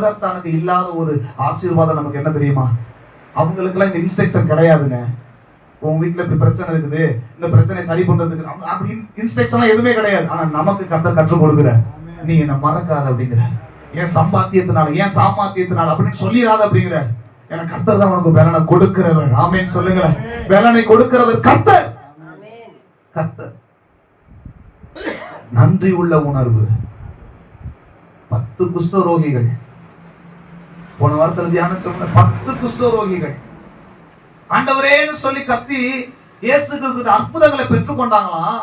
தனக்கு இல்லாத ஒரு ஆசீர்வாதம் நமக்கு என்ன தெரியுமா? அவங்களுக்கெல்லாம் இந்த இன்ஸ்ட்ரக்ஷன் கிடையாதுங்க. உங்க வீட்டுல இப்படி பிரச்சனை இருக்குது இந்த பிரச்சனை சரி பண்றதுக்கு அப்படி இன்ஸ்ட்ரக்ஷன்லாம் எதுவுமே கிடையாது. ஆனா நமக்கு கத்த கற்றுக் கொடுக்குற நீ என்ன மறக்காத அப்படிங்கிற ஏன் சம்பாத்தியத்தினால ஏன் சாமாத்தியத்தினால அப்படின்னு சொல்லிடாத அப்படிங்கிற என கத்தர் தான் உனக்கு பலனை கொடுக்கிறவர். ஆமேன்னு சொல்லுங்களேன். பலனை கொடுக்கிறவர் கர்த்தர். கர்த்தர். நன்றி உள்ள உணர்வு. பத்து குஷ்டரோகிகள் போன வாரத்துல தியானம் சொன்ன பத்து குஷ்டரோகிகள் ஆண்டவரேன்னு சொல்லி கத்தி இயேசுக்கு அற்புதங்களை பெற்றுக்கொண்டாங்களாம்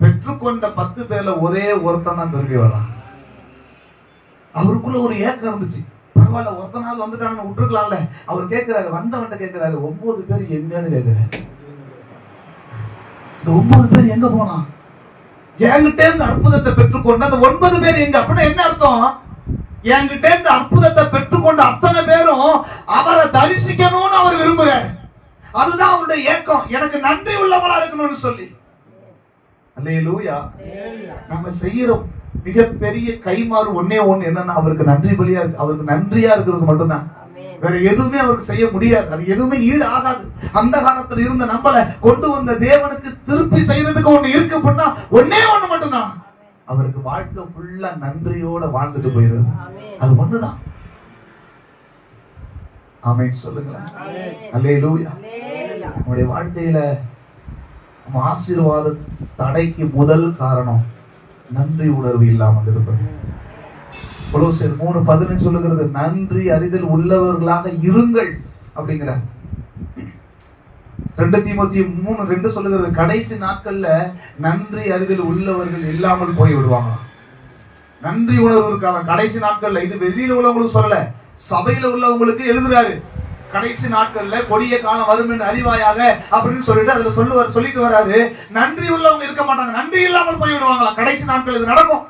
பெற்றுக்கொண்ட பத்து பேர்ல ஒரே ஒருத்தன் தான் திரும்பி வரான் அவருக்குள்ள ஒரு ஏக்கம் இருந்துச்சு. பரவாயில்ல ஒருத்தனாவது வந்துட்டான்னு விட்டுருக்கலாம்ல. அவர் கேட்கிறாரு வந்தவன்ட்ட கேட்கிறாரு ஒன்பது பேர் எங்கன்னு கேட்கிறாரு. இந்த ஒன்பது பேர் எங்க போனான்? என்கிட்ட இருந்து அற்புதத்தை பெற்றுக்கொண்ட அந்த ஒன்பது பேர் எங்க? அப்படின்னா என்ன அர்த்தம்? என்கிட்ட இருந்து அற்புதத்தை பெற்றுக்கொண்ட அத்தனை பேரும் அவரை தரிசிக்கணும்னு அவர் விரும்புறார். அதுதான் அவருடைய ஏக்கம். எனக்கு நன்றி உள்ளவளா இருக்கணும்னு சொல்லி. அல்லேலூயா. நம்ம செய்யற மிகப்பெரிய கைமாறு ஒன்னே ஒண்ணு என்னன்னா அவருக்கு நன்றி பலியா இருக்கு. அவருக்கு நன்றியா இருக்கிறது மட்டும்தான். வேற எதுவுமே அவருக்கு செய்ய முடியாது. அது எதுவுமே ஈடு ஆகாது அந்த காலத்துல இருந்த நம்மள கொண்டு வந்த தேவனுக்கு திருப்பி செய்யறதுக்கு ஒண்ணு இருக்கு அப்படின்னா ஒன்னே ஒண்ணு மட்டும்தான். அவருக்கு வாழ்க்கை ஃபுல்லா நன்றியோட வாழ்ந்துட்டு போயிருது. அது ஒண்ணுதான். ஆமென் சொல்லுங்களேன். அல்லேலூயா. நம்முடைய வாழ்க்கையில நம்ம ஆசீர்வாத தடைக்கு முதல் காரணம் நன்றி உணர்வு இல்லாமல் இருப்பது. கொலோசியர் மூணு பதினஞ்சு சொல்லுகிறது நன்றி அறிதல் உள்ளவர்களாக இருங்கள் அப்படிங்கிற ரெண்டு தீமத்தி மூணு ரெண்டு சொல்லுகிறது. கடைசி நாட்கள்ல நன்றி அறிதல் உள்ளவர்கள் இல்லாமல் போய் விடுவாங்க. நன்றி உணர்வு இருக்காங்க கடைசி நாட்கள்ல இது வெளியில உள்ளவங்களுக்கு சொல்லல. சபையில உள்ளவங்களுக்கு எழுதுறாரு. கடைசி நாட்கள்ல கொடிய காலம் வரும் என்று அறிவாயாக அப்படின்னு சொல்லிட்டு அதுல சொல்லுவார் சொல்லிட்டு வராரு. நன்றி உள்ளவங்க இருக்க மாட்டாங்க. நன்றி இல்லாமல் போய் விடுவாங்களா? கடைசி நாட்கள் இது நடக்கும்.